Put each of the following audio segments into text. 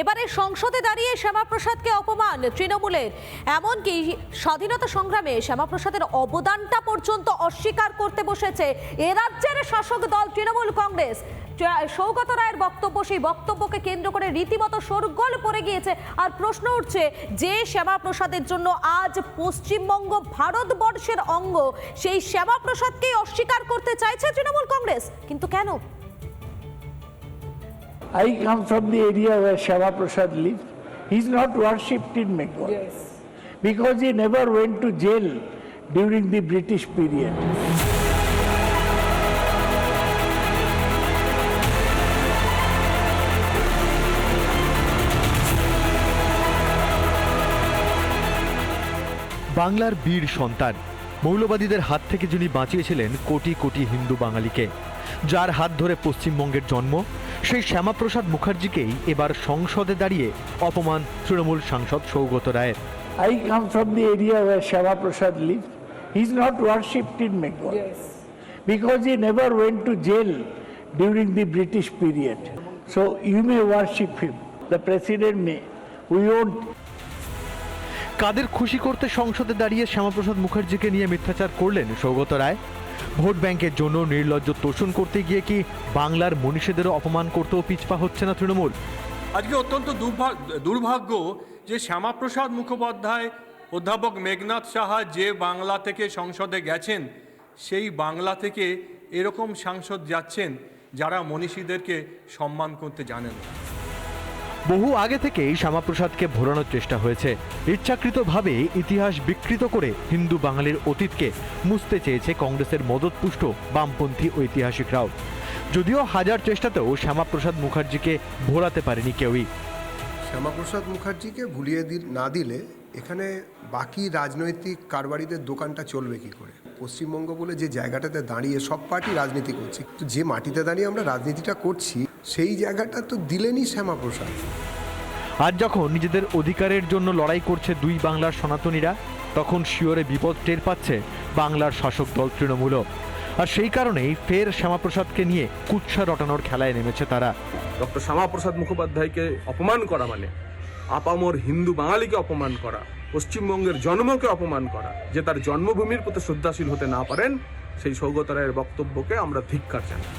এবারে সংসদে দাঁড়িয়ে শ্যামাপ্রসাদকে অপমান তৃণমূলের। এমনকি স্বাধীনতা সংগ্রামে শ্যামাপ্রসাদের অবদানটা পর্যন্ত অস্বীকার করতে বসেছে এ রাজ্যের শাসক দল তৃণমূল কংগ্রেস। সৌগত রায়ের বক্তব্য, সেই বক্তব্যকে কেন্দ্র করে রীতিমতো শোরগোল পড়ে গিয়েছে। আর প্রশ্ন উঠছে যে শ্যামাপ্রসাদের জন্য আজ পশ্চিমবঙ্গ ভারতবর্ষের অঙ্গ, সেই শ্যামাপ্রসাদকেই অস্বীকার করতে চাইছে তৃণমূল কংগ্রেস। কিন্তু কেন? I come from the area where Shama Prasad lives. He's not worshipped in Bengal. Because he never went to jail during the British period. বাংলার বীর সন্তান মৌলবাদীদের হাত থেকে যিনি বাঁচিয়েছিলেন কোটি কোটি হিন্দু বাঙালিকে যার হাত ধরে পশ্চিমবঙ্গের জন্ম সেই শ্যামাপ্রসাদ মুখার্জিকেই এবার সংসদে দাঁড়িয়ে অপমান তৃণমূল সাংসদ সৌগত রায়ের I come from the area where Shama Prasad lives. He's not worshipped in Bengal. Because he never went to jail during the British period. So you may worship him. The president may. We won't কাদের খুশি করতে সংসদে দাঁড়িয়ে শ্যামাপ্রসাদ মুখার্জিকে নিয়ে মিথ্যাচার করলেন Saugata Roy vote ব্যাংকের জন্য নির্লজ্জ তোষণ করতে গিয়ে কি বাংলার মনীষীদেরও অপমান করতেও পিছপা হচ্ছে না তৃণমূল আজকে অত্যন্ত দুর্ভা- দুর্ভাগ্য যে শ্যামাপ্রসাদ মুখোপাধ্যায়, অধ্যাপক মেঘনাথ সাহা যে বাংলা থেকে সংসদে গেছেন, সেই বাংলা থেকে এরকম সাংসদ যাচ্ছেন যারা মনীষীদেরকে সম্মান করতে জানেন না। বহু আগে থেকেই শ্যামাপ্রসাদকে ভোরানোর চেষ্টা হয়েছে। ইচ্ছাকৃতভাবে ইতিহাস বিকৃত করে হিন্দু বাঙালির অতীতকে মুছতে চেয়েছে কংগ্রেসের মদতপুষ্ট বামপন্থী ঐতিহাসিকরাও। যদিও হাজার চেষ্টাতেও শ্যামাপ্রসাদ মুখার্জিকে ভোলাতে পারেনি কেউই। শ্যামাপ্রসাদ মুখার্জিকে ভুলিয়ে দি- না দিলে এখানে বাকি রাজনৈতিক কারবারিদের দোকানটা চলবে কি করে? পশ্চিমবঙ্গ বলে যে জায়গাটাতে দাঁড়িয়ে সব পার্টি রাজনীতি করছে। যে মাটিতে দাঁড়িয়ে আমরা রাজনীতিটা করছি সেই জায়গাটা তো দিলেনই শ্যামাপ্রসাদ। আজ যখন নিজেদের অধিকারের জন্য লড়াই করছে দুই বাংলার সনাতনীরা তখন শিওরে বিপদ টের পাচ্ছে বাংলার শাসক দল তৃণমূলও। আর সেই কারণেই ফের শ্যামাপ্রসাদকে নিয়ে কুৎসা রটানোর খেলায় নেমেছে তারা। ডক্টর শ্যামাপ্রসাদ মুখোপাধ্যায়কে অপমান করা মানে? আপামর হিন্দু বাঙালিকে অপমান করা পশ্চিমবঙ্গের জন্মকে অপমান করা যে তার জন্মভূমির প্রতি শ্রদ্ধাশীল হতে না পারেন সেই সৌগত রায়ের বক্তব্যকে আমরা ধিক্কার জানাই।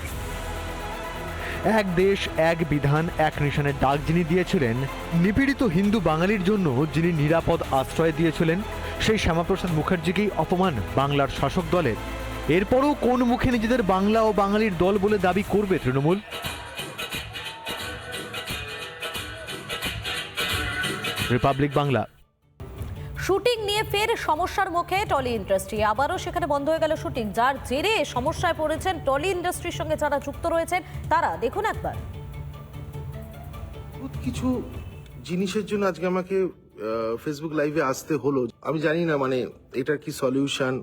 এক দেশ, এক বিধান, এক নিশানের ডাক যিনি দিয়েছিলেন, নিপীড়িত হিন্দু বাঙালির জন্য যিনি নিরাপদ আশ্রয় দিয়েছিলেন, সেই শ্যামাপ্রসাদ মুখার্জিকেই অপমান বাংলার শাসক দলের। এরপরও কোন মুখে নিজেদের বাংলা ও বাঙালির দল বলে দাবি করবে তৃণমূল? রিপাবলিক বাংলা শুটিং নিয়ে ফের সমস্যার মুখে টলি ইন্ডাস্ট্রি। আবারও সেখানে বন্ধ হয়ে গেল শুটিং। যার জেরে সমস্যায় পড়েছেন টলি ইন্ডাস্ট্রির সঙ্গে যারা যুক্ত রয়েছেন, তারা দেখুন একবার। কিছু জিনিসের জন্য আজকে আমাকে ফেসবুক লাইভে আসতে হলো। আমি জানি না মানে এটার কি সলিউশন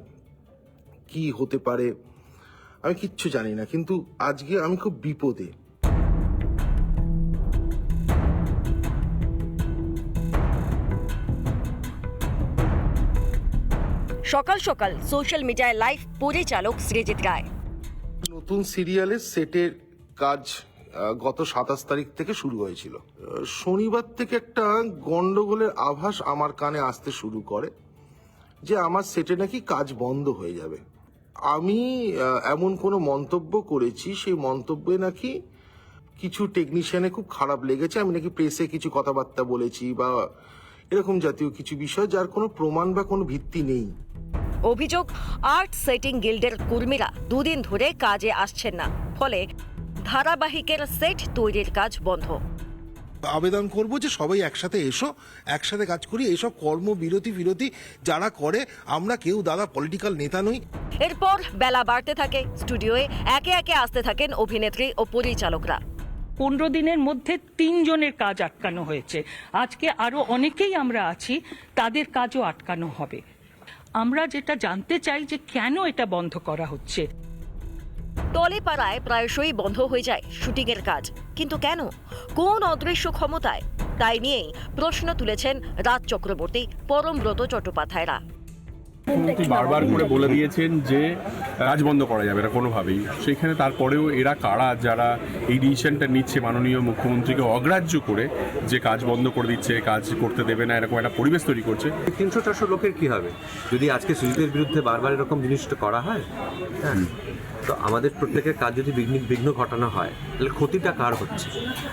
কি হতে পারে, আমি কিচ্ছু জানি না। কিন্তু আজকে আমি খুব বিপদে। সকাল সকাল সোশ্যাল মিডিয়ায় লাইভ পরিচালক সৃজিত রায়। নতুন সিরিয়ালের সেটের কাজ গত সাতাশ তারিখ থেকে শুরু হয়েছিল। শনিবার থেকে একটা গন্ডগোলের আভাস আমার কানে আসতে শুরু করে যে আমার সেটে নাকি কাজ বন্ধ হয়ে যাবে। আমি এমন কোনো মন্তব্য করেছি, সেই মন্তব্যে নাকি কিছু টেকনিশিয়ানে খুব খারাপ লেগেছে। আমি নাকি প্রেসে কিছু কথাবার্তা বলেছি বা এরকম জাতীয় কিছু বিষয় যার কোনো প্রমাণ বা কোনো ভিত্তি নেই। অভিযোগ আর্ট সেটিং গিল্ডের কর্মীরা দুদিন ধরে কাজে আসছেন না। ফলে ধারাবাহিকের সেট তৈরির কাজ বন্ধ। আবেদন করব যে সবাই একসাথে এসো একসাথে কাজ করি এইসব কর্মবিরতি বিরতি যারা করে আমরা কেউ দাদা পলিটিক্যাল নেতা নই। এরপর বেলা বাড়তে থাকে। স্টুডিওয়ে একে একে আসতে থাকেন অভিনেত্রী ও পরিচালকরা। পনেরো দিনের মধ্যে তিনজনের কাজ আটকানো হয়েছে। আজকে আরও অনেকেই আমরা আছি, তাদের কাজও আটকানো হবে। আমরা যেটা জানতে চাই যে কেন এটা বন্ধ করা হচ্ছে। টলিপাড়ায় প্রায়শই বন্ধ হয়ে যায় শুটিংয়ের কাজ। কিন্তু কেন? কোন অদৃশ্য ক্ষমতায়? তাই নিয়েই প্রশ্ন তুলেছেন রাজ চক্রবর্তী, পরমব্রত চট্টোপাধ্যায়রা। মুখ্যমন্ত্রী বারবার করে বলে দিয়েছেন যে কাজ বন্ধ করা যাবে না কোনোভাবেই। সেখানে তারপরেও এরা কারা, যারা এই ডিসিশনটা নিচ্ছে মাননীয় মুখ্যমন্ত্রীকে অগ্রাহ্য করে যে কাজ বন্ধ করে দিচ্ছে, কাজ করতে দেবে না, এরকম একটা পরিবেশ তৈরি করছে। তিনশো চারশো লোকের কি হবে? যদি আজকে সুজিতের বিরুদ্ধে বারবার এরকম জিনিসটা করা হয়? হ্যাঁ। তো আমাদের প্রত্যেকের কাজ যদি বিঘ্ন বিঘ্ন ঘটানো হয়, তাহলে ক্ষতিটা কার হচ্ছে?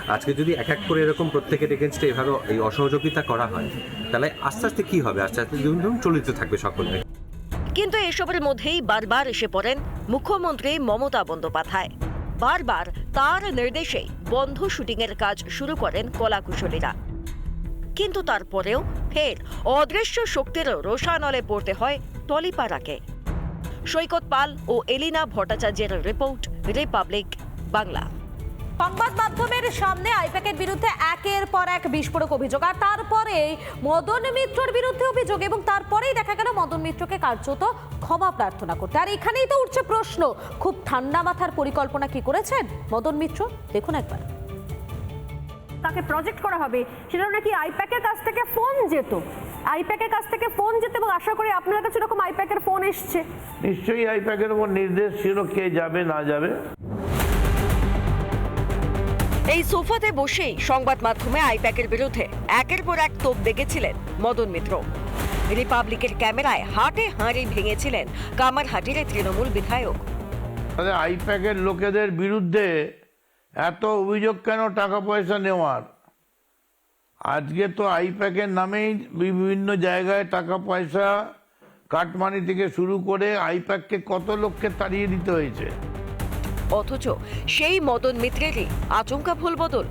আজকে যদি এক এক করে এরকম প্রত্যেকের এগেনস্টে এভাবে এই অসহযোগিতা করা হয়, তাহলে আস্তে আস্তে কি হবে? আস্তে আস্তে ধরুন চলিত থাকবে সকলে। কিন্তু এসবের মধ্যেই বারবার এসে পড়েন মুখ্যমন্ত্রী মমতা বন্দ্যোপাধ্যায়। বারবার তার নির্দেশে বন্ধ শুটিংয়ের কাজ শুরু করেন কলাকুশলীরা। কিন্তু তারপরেও ফের অদৃশ্য শক্তির রোষানলে পড়তে হয় টলিপাড়াকে। সৈকত পাল ও এলিনা ভট্টাচার্যের রিপোর্ট রিপাবলিক বাংলা। সংবাদ মাধ্যমের সামনে আইপ্যাকের বিরুদ্ধে একের পর এক বিস্ফোরক অভিযোগ আর তারপরে মদন মিত্রর বিরুদ্ধে অভিযোগ এবং তারপরেই দেখা গেল মদন মিত্রকে কার্যত ক্ষমা প্রার্থনা করতে। আর এখানেই তো উঠছে প্রশ্ন খুব ঠান্ডা মাথার পরিকল্পনা কি করেছেন মদন মিত্র? দেখুন একবার। তাকে প্রজেক্ট করা হবে সেটা নাকি আইপ্যাকের কাছ থেকে ফোন যেত? আইপ্যাকের কাছ থেকে ফোন যেত এবং আশা করি আপনার কাছে এরকম আইপ্যাকের ফোন এসছে। নিশ্চয়ই আইপ্যাকের উপর নির্দেশ ছিল কে যাবে না যাবে। এই সোফাতে বসেই সংবাদ মাধ্যমে আইপ্যাকের বিরুদ্ধে একের পর এক তোপ দেখেছিলেন মদন মিত্র। রিপাবলিকের ক্যামেরায় হাটে হাঁড়ি ভেঙেছিলেন কামারহাটির তৃণমূল বিধায়ক। তাহলে আইপ্যাকের লোকেদের বিরুদ্ধে এত অভিযোগ কেন টাকা পয়সা নেওয়ার? আজকে তো আইপ্যাকের নামেই বিভিন্ন জায়গায় টাকা পয়সা কাটমানি থেকে শুরু করে আইপ্যাককে কত লোককে তাড়িয়ে দিতে হয়েছে? অথচ সেই মদন মিত্রেরই আচমকা ভুল বদল।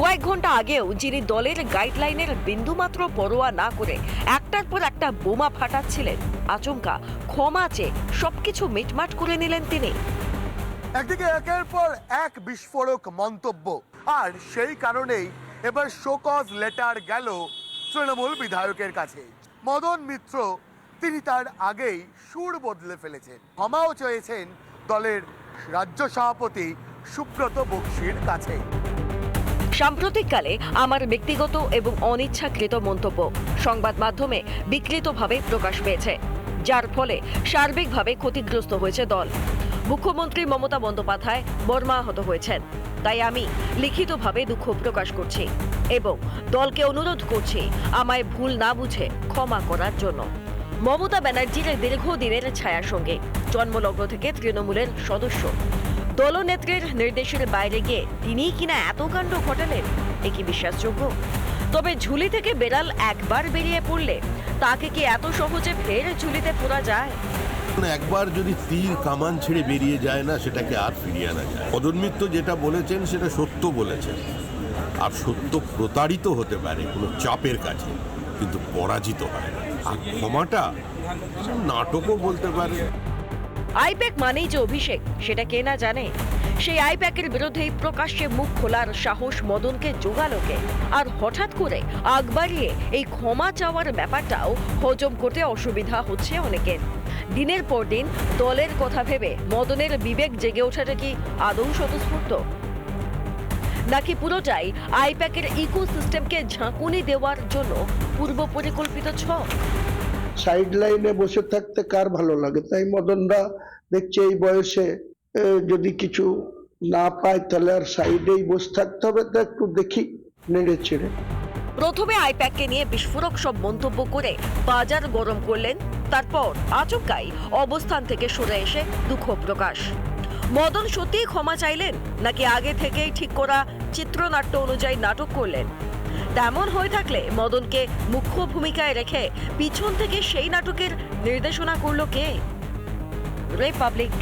কয়েক ঘণ্টা আগেও যিনি দলের গাইডলাইনের বিন্দুমাত্র পরোয়া না করে একটার পর একটা বোমা ফাটাচ্ছিলেন আচমকা ক্ষমা চেয়ে সবকিছু মিটমাট করে নিলেন তিনি। একদিকে একের পর এক বিস্ফোরক মন্তব্য আর সেই কারণেই এবার শোকজ লেটার গেল তৃণমূল বিধায়কের কাছে। মদন মিত্র, তিনি তার আগেই সুর বদলে ফেলেছেন। ক্ষমাও চেয়েছেন দলের রাজ্য সভাপতি সুব্রত বক্সির কাছে। সাম্প্রতিককালে আমার ব্যক্তিগত এবং অনিচ্ছাকৃত মন্তব্য সংবাদ মাধ্যমে বিকৃতভাবে প্রকাশ পেয়েছে, যার ফলে সার্বিকভাবে ক্ষতিগ্রস্ত হয়েছে দল। মুখ্যমন্ত্রী মমতা বন্দ্যোপাধ্যায় বর্মাহত হয়েছেন। তাই আমি লিখিতভাবে দুঃখ প্রকাশ করছি এবং দলকে অনুরোধ করছি আমায় ভুল না বুঝে ক্ষমা করার জন্য। মমতা ব্যানার্জির দীর্ঘদিনের ছায়া সঙ্গে জন্মলগ্ন থেকে তৃণমূলের সদস্য। দলনেত্রীর নির্দেশের বাইরে গিয়ে তিনিই কিনা এত কাণ্ড ঘটালেন, এ কি বিশ্বাসযোগ্য? তবে ঝুলি থেকে বেড়াল একবার বেরিয়ে পড়লে তাকে কি এত সহজে ফের ঝুলিতে পড়া যায়? একবার যদি তীর কামান ছেড়ে বেরিয়ে যায় না, সেটাকে আর ফিরিয়ে আনা যায় মদন যেটা বলেছেন, সেটা সত্য বলেছেন। আর সত্য প্রতারিত হতে পারে কোনো চাপের কাছে, কিন্তু পরাজিত হয় আর ক্ষমাটা নাটকও বলতে পারে। আইপ্যাক মানেই যে অভিষেক, সেটা কে না জানে। সেই আইপ্যাকের বিরুদ্ধেই প্রকাশ্যে মুখ খোলার সাহস মদনকে জোগালোকে আর হঠাৎ করে আগ বাড়িয়ে এই ক্ষমা চাওয়ার ব্যাপারটাও হজম করতে অসুবিধা হচ্ছে অনেকের। দিনের পর দিন দলের কথা ভেবে মদনের বিবেক জেগে ওঠাটা কি আদৌ স্বতঃস্ফূর্ত? নাকি পুরোটাই আইপ্যাকের ইকো সিস্টেমকে ঝাঁকুনি দেওয়ার জন্য পূর্ব পরিকল্পিত ছক? সাইড লাইনে বসে থাকতে কার ভালো লাগে? তাই মদনরা দেখছে এই বয়সে যদি কিছু না পায় তাহলে আর সাইডেই বসে থাকতে হবে, তা একটু দেখি, নেড়ে চেড়ে। প্রথমে আইপ্যাককে নিয়ে বিস্ফোরক সব মন্তব্য করে বাজার গরম করলেন। তারপর আচমকাই অবস্থান থেকে সরে এসে দুঃখ প্রকাশ। মদন সত্যিই ক্ষমা চাইলেন, নাকি আগে থেকেই ঠিক করা চিত্রনাট্য অনুযায়ী নাটক করলেন? তেমন হয়ে থাকলে মদনকে মুখ্য ভূমিকায় রেখে পিছন থেকে সেই নাটকের নির্দেশনা করল কে? রিপাবলিক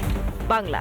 বাংলা।